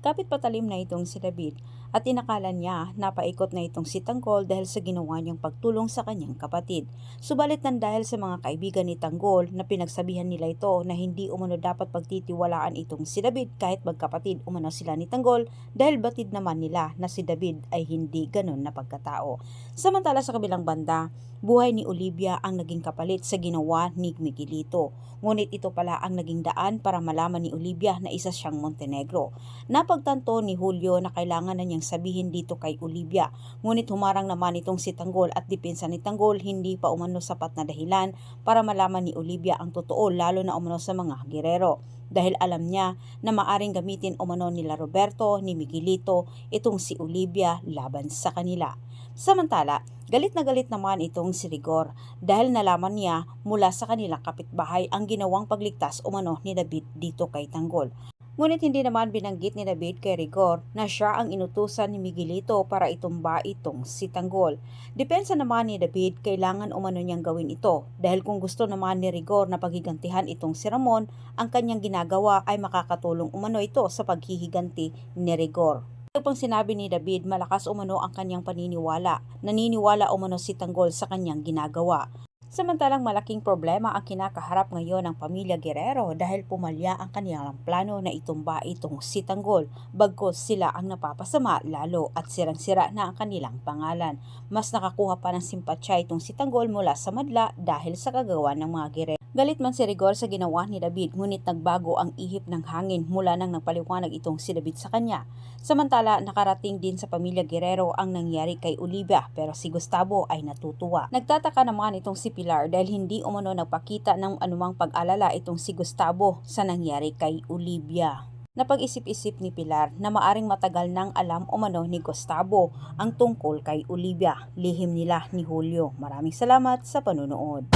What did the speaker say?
Kapit patalim na itong si David at inakala niya na paikot na itong si Tanggol dahil sa ginawa niyang pagtulong sa kanyang kapatid. Subalit nang dahil sa mga kaibigan ni Tanggol na pinagsabihan nila ito na hindi umano dapat pagtitiwalaan itong si David kahit magkapatid umano sila ni Tanggol dahil batid naman nila na si David ay hindi ganun na pagkatao. Samantala sa kabilang banda, buhay ni Olivia ang naging kapalit sa ginawa ni Miguelito. Ngunit ito pala ang naging daan para malaman ni Olivia na isa siyang Montenegro. Napagtanto ni Julio na kailangan na niyang sabihin dito kay Olivia. Ngunit humarang naman itong si Tanggol at depensa ni Tanggol hindi pa umano sapat na dahilan para malaman ni Olivia ang totoo lalo na umano sa mga gerero. Dahil alam niya na maaring gamitin umano nila Roberto ni Miguelito itong si Olivia laban sa kanila. Samantala, galit na galit naman itong si Rigor dahil nalaman niya mula sa kanilang kapitbahay ang ginawang pagligtas umano ni David dito kay Tanggol. Ngunit hindi naman binanggit ni David kay Rigor na siya ang inutusan ni Miguelito para itumba itong si Tanggol. Depensa naman ni David, kailangan umano niyang gawin ito dahil kung gusto naman ni Rigor na paghigantihan itong si Ramon, ang kanyang ginagawa ay makakatulong umano ito sa paghihiganti ni Rigor. Ito pang sinabi ni David, malakas umano ang kanyang paniniwala. Naniniwala umano si Tanggol sa kanyang ginagawa. Samantalang malaking problema ang kinakaharap ngayon ng pamilya Guerrero dahil pumalya ang kanilang plano na itumba itong si Tanggol bagkos sila ang napapasama lalo at sirang-sira na ang kanilang pangalan. Mas nakakuha pa ng simpatsya itong si Tanggol mula sa madla dahil sa kagawa ng mga Guerrero. Galit man si Rigor sa ginawa ni David ngunit nagbago ang ihip ng hangin mula nang nagpaliwanag itong si David sa kanya. Samantala nakarating din sa pamilya Guerrero ang nangyari kay Olivia pero si Gustavo ay natutuwa. Nagtataka naman itong si Pilar dahil hindi umano nagpakita ng anumang pag-alala itong si Gustavo sa nangyari kay Olivia. Napag-isip-isip ni Pilar na maaring matagal nang alam umano ni Gustavo ang tungkol kay Olivia, lihim nila ni Julio. Maraming salamat sa panunood.